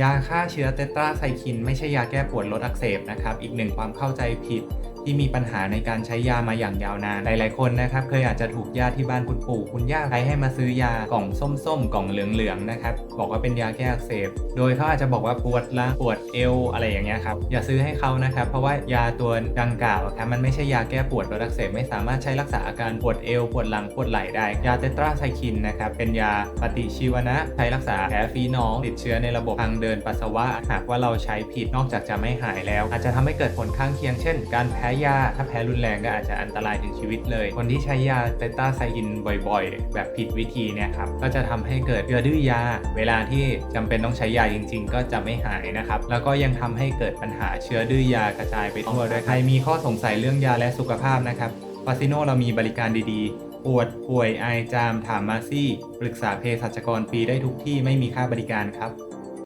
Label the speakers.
Speaker 1: ยาฆ่าเชื้อเตตราไซคลิน ไม่ใช่ยาแก้ปวดลดอักเสบนะครับ อีกหนึ่งความเข้าใจผิด ที่มีปัญหาในการใช้ยามาอย่างยาวนาน หลาย ๆ คนนะครับเคยอาจจะถูกญาติที่บ้านคุณปู่คุณย่าใช้ให้มาซื้อยากล่องส้มๆ กล่องเหลืองๆ นะครับ บอกว่าเป็นยาแก้อักเสบ โดยเขาอาจจะบอกว่าปวดหละปวดเอวอะไรอย่างเงี้ยครับ อย่าซื้อให้เขานะครับ เพราะว่ายาตัวดังกล่าวครับมันไม่ใช่ยาแก้ปวดลดอักเสบไม่สามารถใช้รักษาอาการปวดเอว ปวดหลัง ปวดไหล่ได้ ยาเตตราไซคลินนะครับ เป็นยาปฏิชีวนะใช้รักษาแผลฝีน้องติดเชื้อในระบบทางเดินปัสสาวะ หากว่าเราใช้ผิดนอกจากจะไม่หายแล้ว อาจจะทำให้เกิดผลข้างเคียงเช่น การแพ้ยา ถ้าแพ้รุนแรงก็อาจจะอันตรายถึงชีวิตเลย คนที่ใช้ยาเตตราไซคลินบ่อยๆ แบบผิดวิธีเนี่ยครับ ก็จะทำให้เกิดเชื้อดื้อยา เวลาที่จำเป็นต้องใช้ยาจริง ๆ ก็จะไม่หายนะครับ แล้วก็ยังทำให้เกิดปัญหาเชื้อดื้อยากระจายไปทั่วด้วยใครมีข้อสงสัยเรื่องยาและสุขภาพนะครับฟาซิโนเรามีบริการดีๆ ปวดป่วยไอจามถามมาซี่ ปรึกษาเภสัชกรฟรีได้ทุกที่ไม่มีค่าบริการครับ